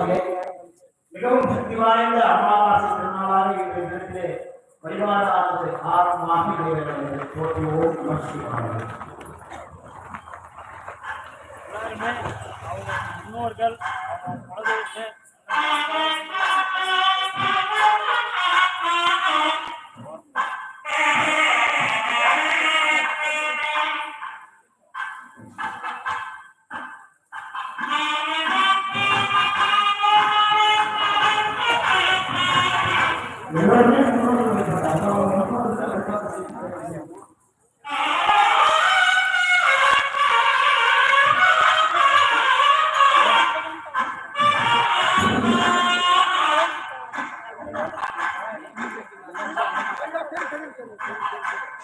மிகவும் சக்தி வாய்ந்த அமாவாசை திருநாளாக இன்றைய தினத்திலே வழிபாடானது ஆரம்பமாக நிறைவேறுகிறது போற்றுவோம் நம சிவாய. அவங்க முன்னோர்கள்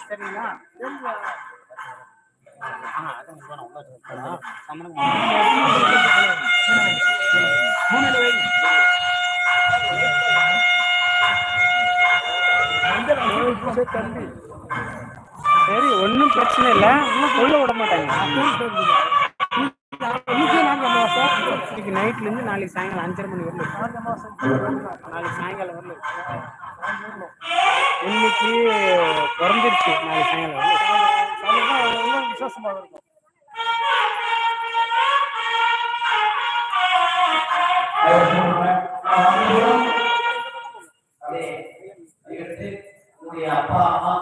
சரிங்களா? சரி ஒன்றும் பிரச்சனை இல்லை. உள்ள விட மாட்டாங்க. இன்னைக்கு நைட்ல இருந்து நாளைக்கு சாயங்காலம் அஞ்சரை மணி வரல நாளைக்கு சாயங்காலம் வரல இன்னைக்கு குறைஞ்சிருச்சு நாளைக்கு சாயங்காலம் வரல விசேஷமாக இருக்கும் அப்பா அம்மா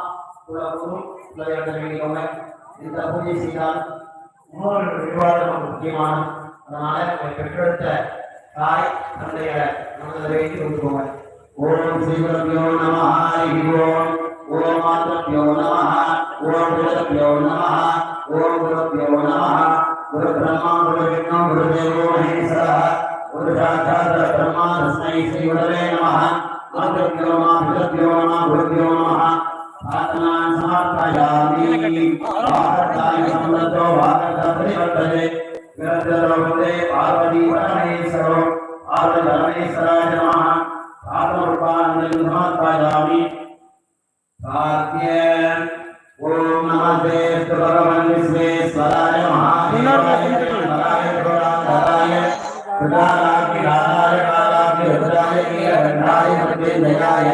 குலகுரு குலதெய்வத்தை இந்த பூஜை செய்தால் முன்னோர்கள் வழிபாடு நமக்கு முக்கியமான அதனால பெற்றெடுத்த தாய் தந்தைய நமது வைத்து கொண்டுக்கோங்க ஓம் ஸ்ரீகுரபியோ நம ஹரி ஓம் ஓம் மாதபியோ நம ஓம் குலபியோ நம ஓம் குலபியோ நம குரு பிரம்மா குரு விஷ்ணு குரு தேவோ மகேஸ்வரः குரு சாட்சாத் பிரம்மா தஸ்மை ஸ்ரீ குரவே நமः மாதபியோ நம குலபியோ நம குருபியோ நமः ஆத்மான் சமர்ப்பயாமி பாரதாய சம்பந்தோ பாரத பரிவர்த்ததே விரந்தரோகதே பார்வதி பரமேஸ்வரோ பார்வதி பரமேஸ்வராய நமः ஆத்மரூபானந்தம் आत्मरूपान्नमात्मजामि सात्ये ओम नमस्ते सुब्रह्मण्येश्वराय महादेवाय। पुराधाराय सुधाराय कालाय कालाय हृदयाय कीरहणाय मध्यजयाय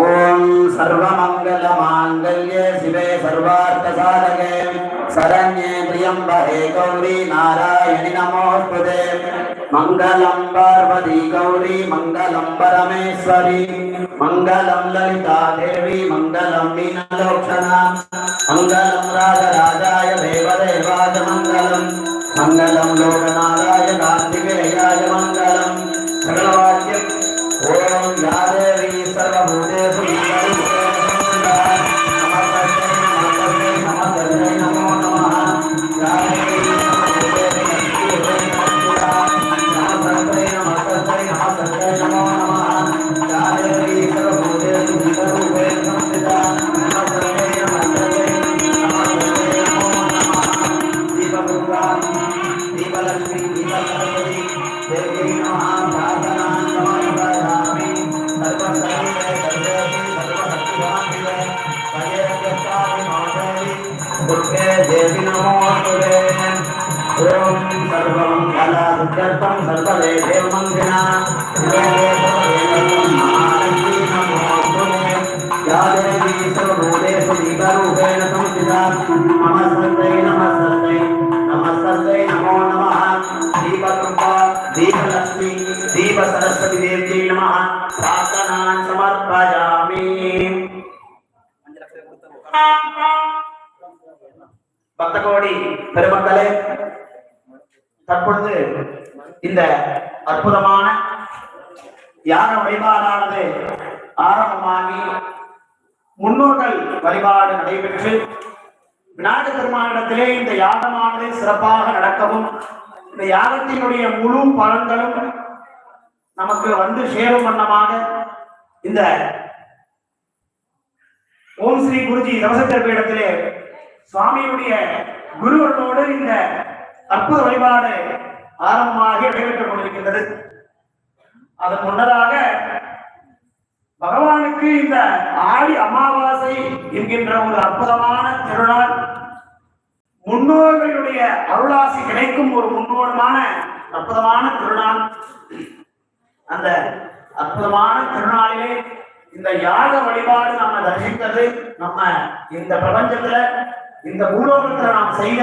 ஓம் சர்வமங்கல மாங்கல்யே சிவே சர்வார்த்த சாதகே சரண்யே பிரியம்பரே கௌரி நாராயணி நமோஸ்துதே. மங்களம் பார்வதி கௌரி மங்களம் பரமேஸ்வரி. மங்களம் லலிதா தேவி மங்களம் மீனலோக்ஷணா மங்களம் ராஜராஜாய தேவதேவாய மங்களம். மங்களம் லோகநாதாய கார்த்திகேயாய மங்களம். சகலவாக்கியம் ఓం యాదేవి సర్వభూతేషు గర్భం గర్భలే దేవ మందినా స్వరూపేణ సంస్థిత నమ సర్వై నమ సర్వై నమ సర్వై నమో నమ దీపకృప దీప సరస్వతి దేవ్యై నమ ప్రార్థనాన్ సమర్పయామి பத்தகோடி பெருமக்களே தற்பொழுது இந்த அற்புதமான யாக வழிபாடானது ஆரம்பமாகி முன்னோர்கள் வழிபாடு நடைபெற்று விநாயகர் பெருமானிடத்திலே இந்த யாகமானது சிறப்பாக நடக்கவும் இந்த யாகத்தினுடைய முழு பலன்களும் நமக்கு வந்து சேரும் வண்ணமாக இந்த ஓம் ஸ்ரீ குருஜி தவசத்தர் பீடத்திலே சுவாமியுடைய குருவர்களோடு இந்த அற்புத வழிபாடு ஆரம்பமாக நடைபெற்றுக் கொண்டிருக்கின்றது. அதன் முன்னதாக பகவானுக்கு இந்த ஆடி அமாவாசை என்கின்ற ஒரு அற்புதமான திருநாள் முன்னோர்களுடைய அருளாசி கிடைக்கும் ஒரு முன்னோடமான அற்புதமான திருநாள். அந்த அற்புதமான திருநாளிலே இந்த யாக வழிபாடு நம்ம தரிசித்தது நம்ம இந்த பிரபஞ்சத்துல இந்த பூலோகத்துல நாம் செய்த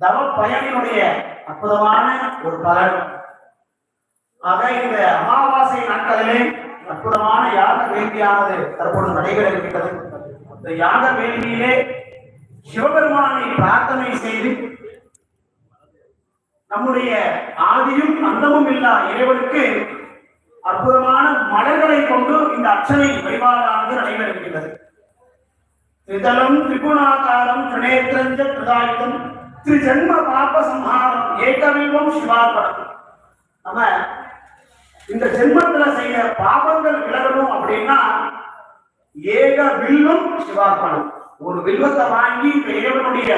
தவ பயனினுடைய அற்புதமான ஒரு பலன். ஆக இந்த அமாவாசை நாட்களிலே அற்புதமான யாக வேண்டியானது தற்போது நடைபெற இருக்கிறது இந்த யாக வேண்டியிலே சிவபெருமானை பிரார்த்தனை செய்து நம்முடைய ஆதியும் அந்தமும் இல்லா இறைவனுக்கு அற்புதமான மலர்களை கொண்டு இந்த அர்ச்சனை வழிபாடானது நடைபெற இருக்கின்றது திரிதலம் திரிகுணாகாரம் திரிநேத்திரஞ்ச பிரதாயுதம் திரு ஜென்ம பாப சம்ஹாரம் சிவார்ப்பணம் நம்ம இந்த ஜென்மத்துல செய்ய பாபங்கள் விலகணும் அப்படின்னா ஏக வில்வம் சிவார்ப்பணம் ஒரு வில்வத்தை வாங்கி இந்த இறைவனுடைய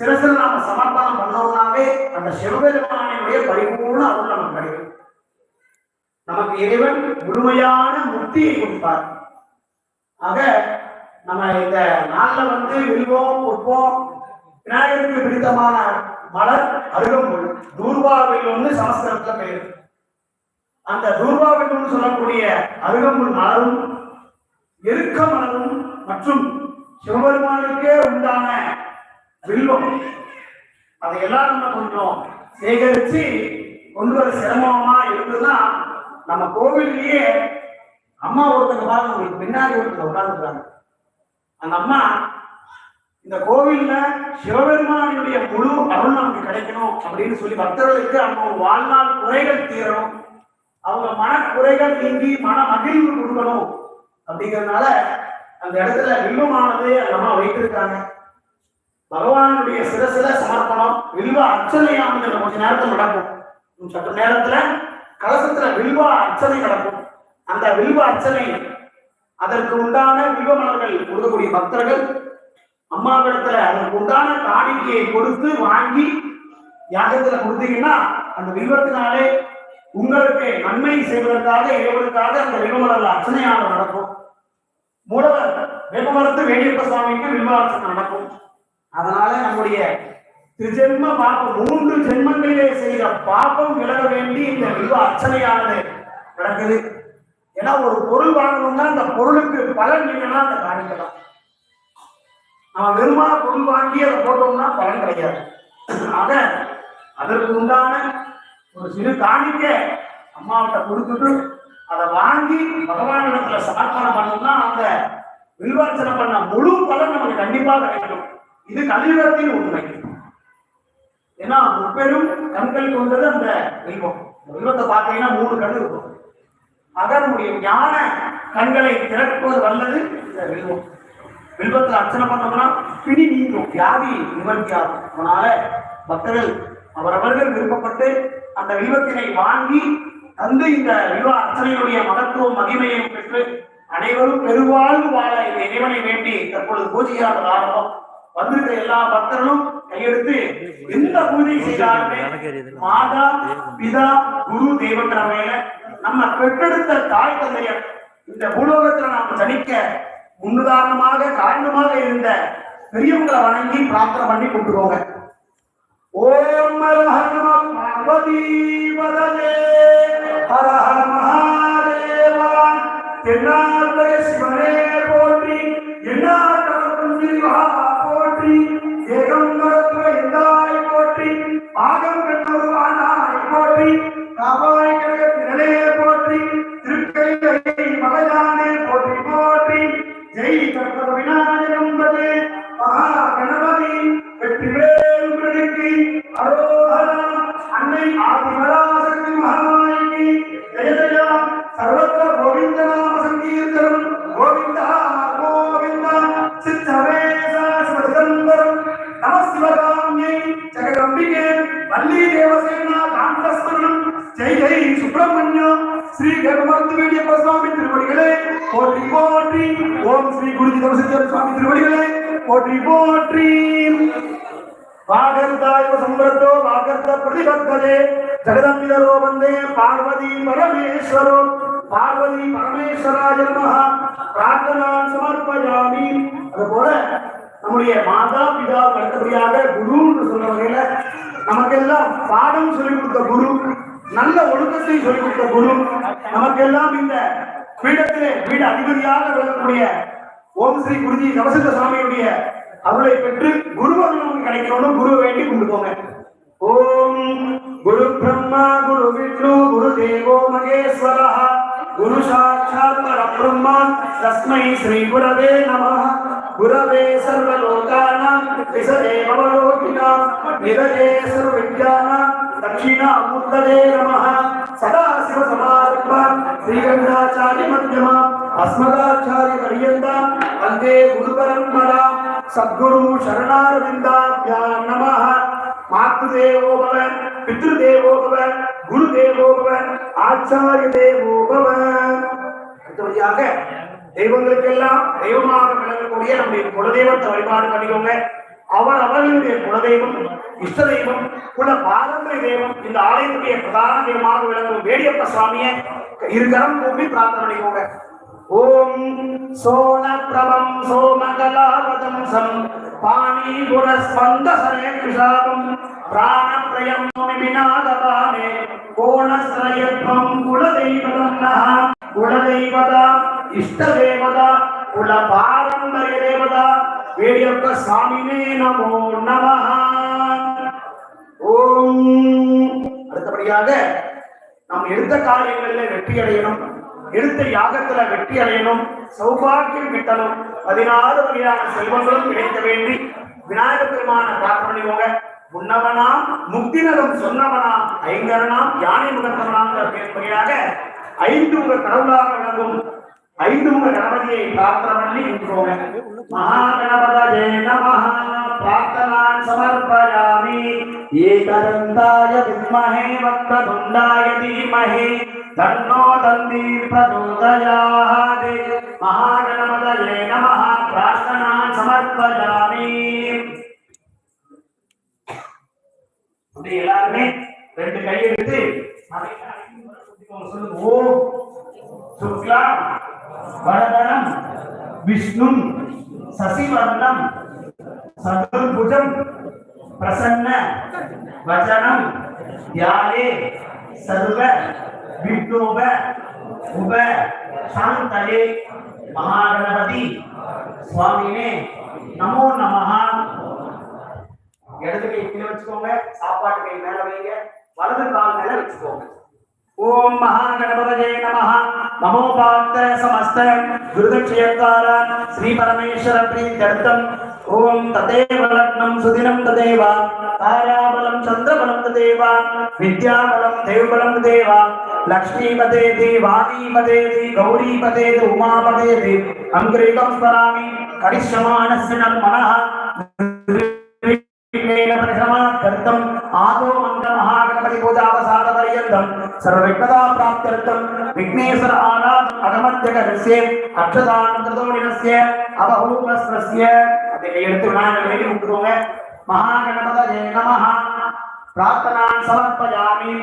சிரசில் நாம சமர்ப்பணம் பண்ணோம்னாவே அந்த சிவபெருமானினுடைய பரிபூர்ண அருள் நமக்கு கிடைக்கும் நமக்கு இறைவன் முழுமையான முக்தியை கொடுப்பார் ஆக நம்ம இந்த நாள்ல வந்து வில்வோம் புஷ்பம் விநாயகருக்கு பிடித்தமான மலர் அருகம்புல். தூர்வாவில் ஒன்று சமஸ்கிருதத்துல பெயர் அந்த தூர்வாவில் வில்வம்னு சொல்லக்கூடிய அருகம்புல் மலரும் எருக்க மலரும் மற்றும் சிவபெருமானுக்கே உண்டான வில்வம். அதையெல்லாம் நம்ம கொஞ்சம் சேகரிச்சு கொண்டு வர சிரமமா இருந்ததுன்னா நம்ம கோவில்லையே அம்மா ஒருத்தங்க பாருங்க உங்களுக்கு பின்னாடி ஒருத்தர் உட்காந்துருக்காங்க அந்த அம்மா இந்த கோவில்ல சிவபெருமானுடைய முழு அருள் நமக்கு கிடைக்கணும் அப்படின்னு சொல்லி பக்தர்களுக்கு அவங்க வாழ்நாள் குறைகள் தீரணும். அவங்க மன குறைகள் நீங்கி மன மகிழ்வு கொடுக்கணும் அப்படிங்கறதுனால அந்த இடத்துல வில்வமானது நம்ம அம்மா வைத்திருக்காங்க. பகவானுடைய சிரசில சமர்ப்பணம் வில்வ அர்ச்சனையானது இந்த கொஞ்ச நேரத்தில் நடக்கும். சற்று நேரத்துல கலசத்துல வில்வ அர்ச்சனை நடக்கும். அந்த வில்வ அர்ச்சனை அதற்கு உண்டான வில்வ மலர்கள் கொடுக்கக்கூடிய பக்தர்கள் அம்மாவிடத்துல அதற்கு உண்டான காணிக்கையை கொடுத்து வாங்கி யாகத்துல கொடுத்தீங்கன்னா அந்த வில்வத்தினாலே உங்களுக்கு நன்மை செய்வதற்காக இறைவனுக்காக அந்த வில்வமலர் அர்ச்சனையானது நடக்கும். மூலவர் வேப்பமரத்து வேணியப்ப சுவாமிக்கு வில்வார்ச்சனை நடக்கும். அதனால நம்முடைய திருஜென்ம பாப்பம் மூன்று ஜென்மங்களிலே செய்த பாப்பம் விலக வேண்டி இந்த வில்வ அர்ச்சனையானது நடக்குது. ஏன்னா ஒரு பொருள் வாங்கணும்னா அந்த பொருளுக்கு பலன் இல்லைன்னா அந்த காணிக்கலாம் நம்ம வெறுமா பொருள் வாங்கி அதை போட்டோம்னா பலன் கிடையாது. ஆக அதற்கு உண்டான ஒரு சிறு காணிக்க அம்மாவிட்ட கொடுத்துட்டு அதை வாங்கி பகவான் இடத்துல சமர்ப்பணம் பண்ணோம்னா அந்த வில்வார்ச்சனை பண்ண முழு பலன் நமக்கு கண்டிப்பா கிடைக்கும். இது கலியுகத்தின் உண்மை. ஏன்னா முப்பெரும் கண்கள் கொண்டது அந்த வில்வம் வில்வத்தை பார்த்தீங்கன்னா மூணு கண் இருக்கும். அதனுடைய ஞான கண்களை திறக்குவது வல்லது இந்த வில்வம் வில்வத்தில் அர்ச்சனை பண்ணோம்னா பிடி நீங்கும். வியாதி நிவர்த்தி ஆகும் அதனால பக்தர்கள் அவரவர்கள் விருப்பப்பட்டு அந்த வில்வத்தினை வாங்கி தந்து இந்த வில்வ அர்ச்சனையுடைய மகத்துவம் மகிமையும் பெற்று அனைவரும் பெருவாழ்வு வாழ இந்த இறைவனை வேண்டி தற்பொழுது பூஜையாளர் ஆரம்பம். வந்திருக்கிற எல்லா பக்தர்களும் கையெடுத்து எந்த பூஜை செய்தாலுமே மாதா பிதா குரு தெய்வன்ற மேல நம்ம பெற்றெடுத்த தாய் தந்தையர் இந்த பூலோகத்துல நாம் சனிக்க முன்னுதாரணமாக காரணமாக இருந்த பெரியவங்களை வணங்கி பிரார்த்தனை பண்ணி கொண்டுருவாங்க ஓம் ஹர ஹர நம பார்வதி வதனே. ஹர ஹர மகாதேவா. தென்னார்வய சிவனே போற்றி எண்ணாட்டவர்க்கும் திருவா போற்றி ஏகம்பரத்துவ எந்தாய் போற்றி பாகம் பெற்றொருவானாய் போற்றி காபாய் கழக திரளே போற்றி திருக்கை மகஜானே போற்றி. జై సర్వ వినాయకంబదే మహాగణపతి వెట్టివేలు ప్రతికి అరోహర అన్నై ఆది పరాశక్తి మహామాయికి జయ జయ సర్వత్ర గోవిందనామ సంకీర్తనం గోవింద ஓம் சுவாமி திருவடிகளே. போற்றி போற்றி. வாகர்தாய பிரதிபத்ததே ஜெகதம்பிதரோ வந்தே பார்வதி பரமேஸ்வரோ. பார்வதி பரமேஸ்வராய நமஹ. பிரார்த்தனான் சமர்ப்பயாமி. அதுபோல நம்முடைய மாதா பிதா அடுத்தபடியாக குருன்னு சொன்ன வகையில நமக்கெல்லாம் பாடம் சொல்லிக் கொடுத்த குரு நல்ல ஒழுக்கத்தை சொல்லிக் கொடுத்த குரு நமக்கெல்லாம் இந்த பீடத்திலே பீட அதிபதியாக விளங்கக்கூடிய ஓம் ஸ்ரீ குருஜி நவசித்த சுவாமியுடைய அருளை பெற்று குரு அருள் நமக்கு கிடைக்கணும்னு குரு வேண்டி கொண்டுக்கோங்க ஓம் குரு பிரம்மா குரு விஷ்ணு குரு தேவோ மகேஸ்வர. குரு சாட்சாத் பரபிரம்மா. தஸ்மை ஸ்ரீ குரவே நம. குரவே சர்வலோகானாம். விசதே பவலோகினாம் நிரஜே சர்வவித்யானாம். தட்சிணாமூர்த்ததே நமः. சதாசிவ சமாரம்பா ஸ்ரீகண்டாச்சாரி மத்தியமா அஸ்மதாச்சாரிய பரியந்தா வந்தே குரு பரம்பரா சத்குரு சரணாரவிந்தாபியாம் நமः மாத்ருதேவோ பவ பித்ருதேவோ பவ குருதேவோ பவ ஆச்சாரிய தேவோ அடுத்தபடியாக தெய்வங்களுக்கெல்லாம் தெய்வமாக விளங்கக்கூடிய நம்முடைய குலதெய்வத்தை வழிபாடு பண்ணிக்கோங்க. அவர் அவர்களுடைய குலதெய்வம் இஷ்ட தெய்வம் குல பாரம்பரிய தெய்வம் இந்த ஆலயத்துடைய பிரதான தெய்வமாக விளங்கும் வேடியப்ப சுவாமியை இருகரம் கூப்பி பிரார்த்தனை பண்ணிக்கோங்க. ஓம் சோழப்பிரபம் சோமகலாவதம்சம் சோமகலாவதம் சம் சரேஷாபம் பிராணப்ரயம் விநாதபாமே கோணஸ்ரயத்வம் குலதெய்வதம் நः குலதெய்வதா இஷ்டதேவதா குல பாரம்பரிய தேவதா வேடியப்ப சாமினே நமோ நமः ஓம். அடுத்தபடியாக நாம் எடுத்த காரியங்களில் வெற்றி அடையணும் எடுத்த யாகத்துல வெற்றி அடையணும் சௌபாக்கியம் கிட்டணும் பதினாறு வகையான செல்வங்களும் கிடைக்க வேண்டி விநாயக பெருமான பிரார்த்தனை பண்ணிக்கோங்க. முன்னவனாம் முக்தினரும் சொன்னவனாம் ஐங்கரனாம் யானை முகத்தவனாம் வகையாக ஐந்து உங்க கடவுளாக விளங்கும் ஐந்து உங்க கணபதியை பிரார்த்தனை பண்ணி நின்றோங்க மகாகணபதே நமஹ. பிரார்த்தனான் சமர்ப்பயாமி ஏகதந்தாய வித்மஹே வக்ரதுண்டாய தீமஹி தன்னோ தந்தி பிரச்சோதயாத் மகாகணபதே நமஹ பிரார்த்தனான் சமர்ப்பயாமி அப்படி எல்லாருமே ரெண்டு கை எடுத்து சொல்லுங்க ஓம் சுக்லாம் வரதனம் விஷ்ணும் சசிவர்ணம் சதுர்புஜம் பிரசன்ன வச்சனம் தியாலே சர்வ விப்ளோப உப சாந்தலே மகாகணபதி சுவாமினே நமோ நமஹா. இடது கை கீழே வச்சுக்கோங்க சாப்பாட்டு கை மேல வைங்க வலது கால் மேல வச்சுக்கோங்க. ஓம் மகாகணபதே நம நமோ நமோபாத்த சமஸ்த குருதக்ஷயக்கார ஸ்ரீ பரமேஸ்வர பிரீத்யர்த்தம் ஓம் ததேவ லக்னம் சுதினம் ததேவ தாராபலம் சந்திரபலம் ததேவ வித்யாபலம் தேவபலம் ததேவ லக்ஷ்மீபதேதி வாணீபதேதி கௌரீபதேதி உமாபதேதி அங்கிரீகம் ஸ்மராமி கரிஷ்யமானஸ்ய மனः कर्तम् आदो मन्त्र महागणपति पूजावसाद पर्यन्तं सर्वविघ्नता प्राप्त्यर्थं विघ्नेश्वर आनाद अगमत्यकस्य अक्षदानत्रदोडिनस्य अबहूपस्वस्य அப்படி கையெழுத்து விநாயகர் வெளியே விட்டுக்கோங்க மகாகணபத நமஹ பிரார்த்தனான் சமர்ப்பயாமி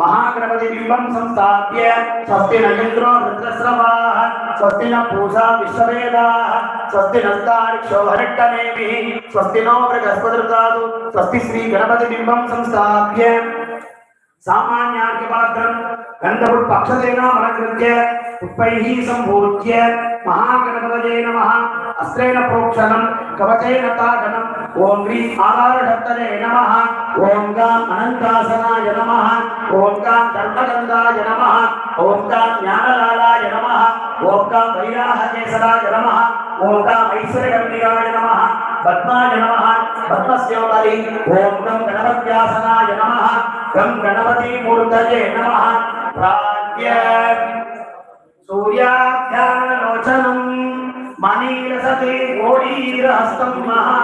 மகாகணபதி பிம்பம் சம்ஸ்தாபிய ஸ்வஸ்தி நகேந்திரோ ருத்ரஸ்ரவாஹ ஸ்வஸ்தி ந பூஷா விஸ்வவேதாஹ ஸ்வஸ்தி நந்தாரிக்ஷோ ஹரிட்டனேமிஹி ஸ்வஸ்தி நோ மிருகஸ்பதிர்தாது ஸ்வஸ்தி ஸ்ரீ கணபதி பிம்பம் சம்ஸ்தாபிய సామాన్యార్ఘపాత్రం గంధపు పక్షసేనా మలకృత్య పుష్పైః సంపూర్త్య మహాగణపతయే నమ. అస్త్రేణ ప్రోక్షణం కవచేన తాడనం ఓం హ్రీం ఆధారడత్తనే నమ. ఓం గాం అనంతాసనాయ నమ. ఓం గాం ధర్మగంధాయ నమ. ఓం గాం జ్ఞానలాలాయ నమ. ఓం గాం వైరాహకేసరాయ నమ. ఓం గాం ఐశ్వర్యగంధికాయ నమ. పద్మాయ నమ పద్మస్యోపరి ఓం గం గణపత్యాసనాయ నమ గం గణపతి మూర్తయే నమ ప్రాజ్ఞ సూర్యాఖ్యానలోచనం మణిరసతి ఓడీరహస్తం మహా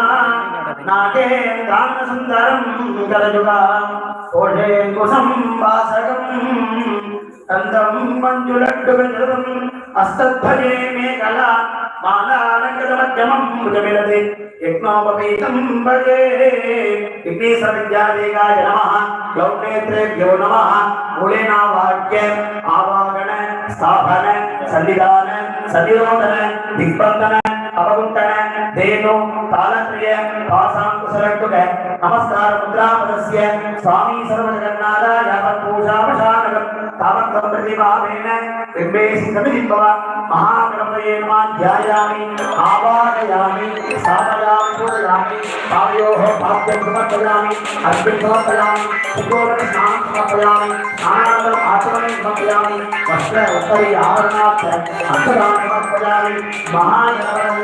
నాగేంద్రాంగసుందరం గరజుగా కోషేంకుసం వాసకం తంత్రం మంజులడ్డు వినృతం அஸ்தத்பஜே மேகலா மாலாலங்கதமத்யமம் முகமிலது யக்னோபபீதம் பஜே. விக்னேஸ்வர வித்யாதேகாய நமः லௌகேத்ரேभ्यो நமः மூலேனா வாக்கிய ஆவாகன ஸ்தாபன சல்லிதான சதிரோதன திக்பந்தன अवगुण्ठन धेनु कालत्रय पासाङ्कुशलट्टुक नमस्कार मुद्रापदस्य स्वामी सर्वजगन्नाथ यावत्पूजापशानकम् तावत्त्वं प्रतिभावेन बिम्बेशि समितित्वा महागणपतये नमः ध्यायामि आवाहयामि स्थापयामि पूजयामि पावयोः पाद्यं समर्पयामि अर्घ्यं समर्पयामि सुगोरस्नानं समर्पयामि स्नानानन्तरम् आचमनं समर्पयामि, वस्त्र उत्तरी आवरणात् अक्षरान् समर्पयामि, महागणपतये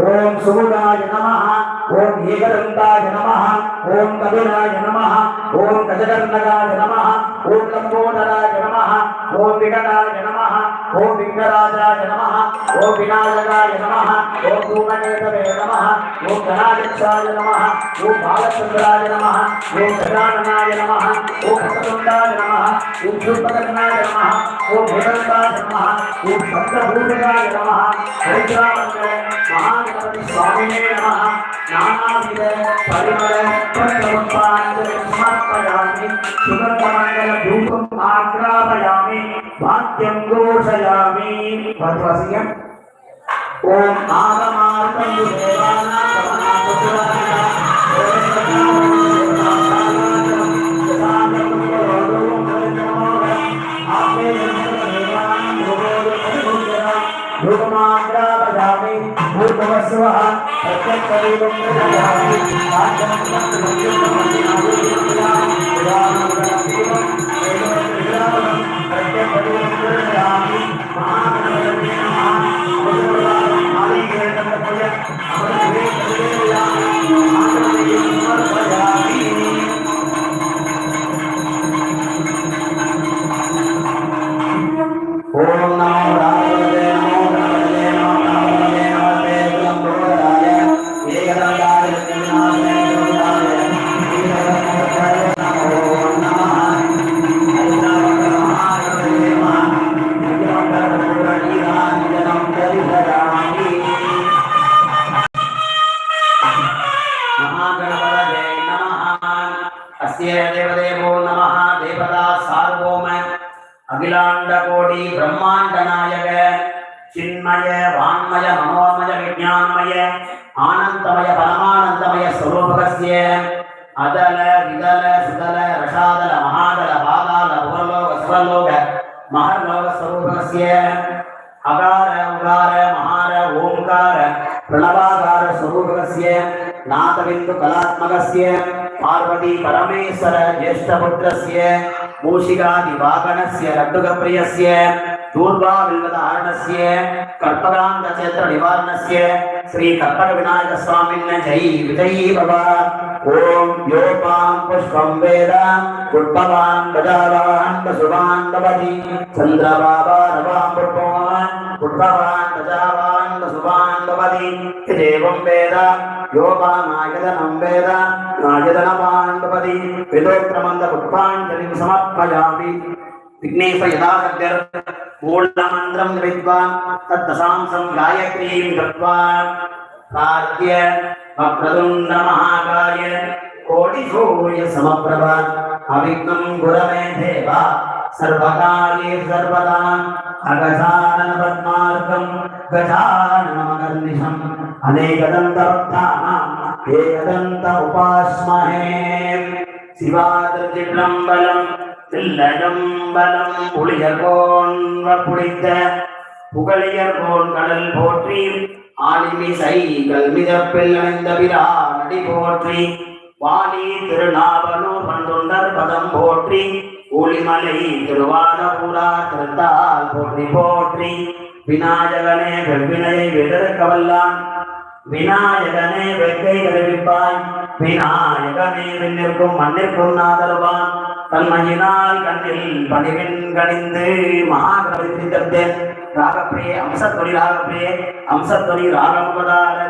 ఓం సుగుణాయ నమ ఓం ఏకదంతాయ నమ ఓం కదునాయ నమ ఓం గజగంధకాయ నమ ఓం లంబోదరాయ నమ ఓం వికటాయ నమ ఓం విఘ్నరాజాయ నమ ఓం వినాయకాయ నమ ఓం భూమనేతవే నమ ఓం ధనాధ్యక్షాయ నమ ఓం బాలచంద్రాయ నమ ఓం గజాననాయ నమ ఓం హసకుండాయ నమ ఓం శుభకర్ణాయ నమ ఓం భుజంతాయ నమ ఓం భద్రభూషణాయ నమ హరిద్రామంగళ మహా स्वामिने नमः नानाविध परिमल प्रसवपाञ्जलिं समर्पयामि सुगन्धमण्डल धूपम् आग्रापयामि वाद्यं घोषयामि भद्रवसियम् ॐ आगमार्तं देवानां भूर्भुवस्वः प्रत्यक्षदेवं प्रजायामि राज्यं प्रत्यक्षदेवं प्रजायामि दूर्वा विल्वदारणस्य कर्पगान्त क्षेत्र निवारणस्य श्री कर्पक विनायक स्वामिन् जय विजयी भव ఓం యోపాం పుష్పం వేద పుష్పవాన్ గజావాన్ వసువాన్ నవతి చంద్రబాబా నవాం పుష్పవాన్ పుష్పవాన్ గజావాన్ వసువాన్ నవతి ఇదేవం వేద యోపానాయతనం వేద నాయతనవాన్పతి విదోక్రమంద పుష్పాంజలిం సమర్పయామి విఘ్నేశ యథాసద్యర్ మూలమంత్రం విద్వాన్ తద్దశాంసం గాయత్రీం గత్వా சாத்திய வக்ரதுண்ட மகாகாய கோடிசூய சமப்பிரபா அவிக்னம் குரமே தேவா. சர்வகாலே சர்வதா அகஜானன பத்மார்க்கம் கஜானனமகர்நிஷம் அநேகதந்த பத்தானாம் ஏகதந்த உபாஸ்மஹே சிவாதிருதிடம்பலம் தில்லடம்பலம் புளியகோன் புளித்த புகழியர் கோன் கடல் போற்றி ஆலிமிசை கல்மிதப்பில் அணிந்த விரானடி போற்றி. வாணி திருநாவலூர் பண்டுண்டர் பதம் போற்றி. ஊழிமலை திருவாதபுரா திருத்தால் போற்றி போற்றி. விநாயகனே வெவ்வினையை வெதற்கவல்லான் விநாயகனே வெக்கை கருவிப்பாய் விநாயகனே விண்ணிற்கும் மண்ணிற்கும் நாதருவான் தன்மையினால் கண்ணில் பணிவின் கணிந்து மகாகணபதி ராகப்பிரியே அம்சத்தொழி ராகப்பிரியே அம்சத்தொழி ராகமுபதாரஜம்